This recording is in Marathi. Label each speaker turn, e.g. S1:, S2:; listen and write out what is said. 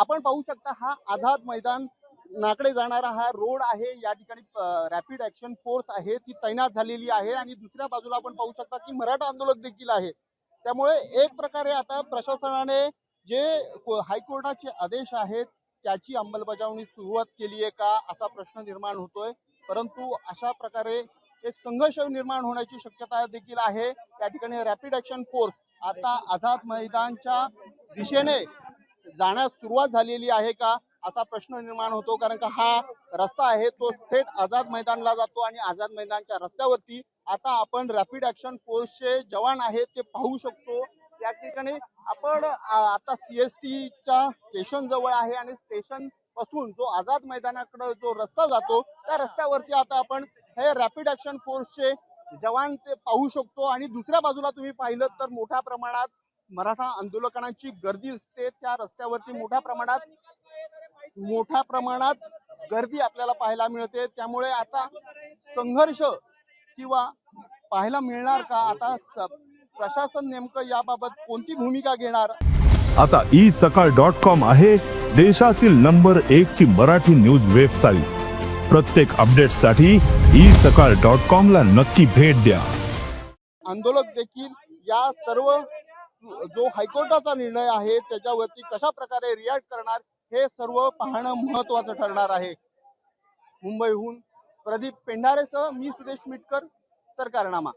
S1: आपण पाहू शकता हा आझाद मैदान नाकडे जाणारा हा रोड आहे. या ठिकाणी रॅपिड ऍक्शन फोर्स आहे. ती तैनात झालेली आहे आणि दुसऱ्या बाजूला आपण पाहू शकता की मराठा आंदोलक देखील आहे. त्यामुळे एक प्रकारे आता प्रशासनाने जे हायकोर्टाचे आदेश आहेत त्याची अंमलबजावणी सुरुवात केली आहे का असा प्रश्न निर्माण होतोय. परंतु अशा प्रकारे एक संघर्ष निर्माण होण्याची शक्यता देखील आहे. या ठिकाणी रॅपिड ऍक्शन फोर्स आता आझाद मैदानच्या दिशेने जाण्यास सुरुवात झालेली आहे का असा प्रश्न निर्माण होतो. कारण का हा रस्ता आहे तो थेट आझाद मैदानला जातो आणि आझाद मैदानच्या रस्त्यावरती आता आपण रॅपिड ऍक्शन फोर्सचे जवान आहेत ते पाहू शकतो. या ठिकाणी आपण आ, आता सीएसटीच्या स्टेशन जवळ आहे आणि स्टेशनपासून जो आझाद मैदानाकडे जो रस्ता जातो त्या रस्त्यावरती आता आपण हे रॅपिड ऍक्शन फोर्सचे जवान ते पाहू शकतो. आणि दुसऱ्या बाजूला तुम्ही पाहिलं तर मोठ्या प्रमाणात मराठा आंदोलकांची गर्दी असते त्या रस्त्यावरती मोठ्या प्रमाणात मोठ्या प्रमाणात गर्दी आपल्याला पाहायला मिळते. त्यामुळे आता संघर्ष किंवा पाहायला मिळणार का? आता प्रशासन नेमकं याबाबत कोणती भूमिका घेणार?
S2: आता ई सकाळ डॉट कॉम आहे देशातील नंबर एक ची मराठी न्यूज वेबसाईट प्रत्येक अपडेटसाठी ई सकाळ डॉट कॉम ला नक्की भेट द्या.
S1: आंदोलक देखील या सर्व जो हायकोर्टाचा निर्णय आहे त्याच्यावरती कशा प्रकारे रिॲक्ट करणार हे सर्व पाहणं महत्वाचं ठरणार आहे. मुंबईहून प्रदीप पेंढारेसह मी सुदेश मिटकर सरकारनामा.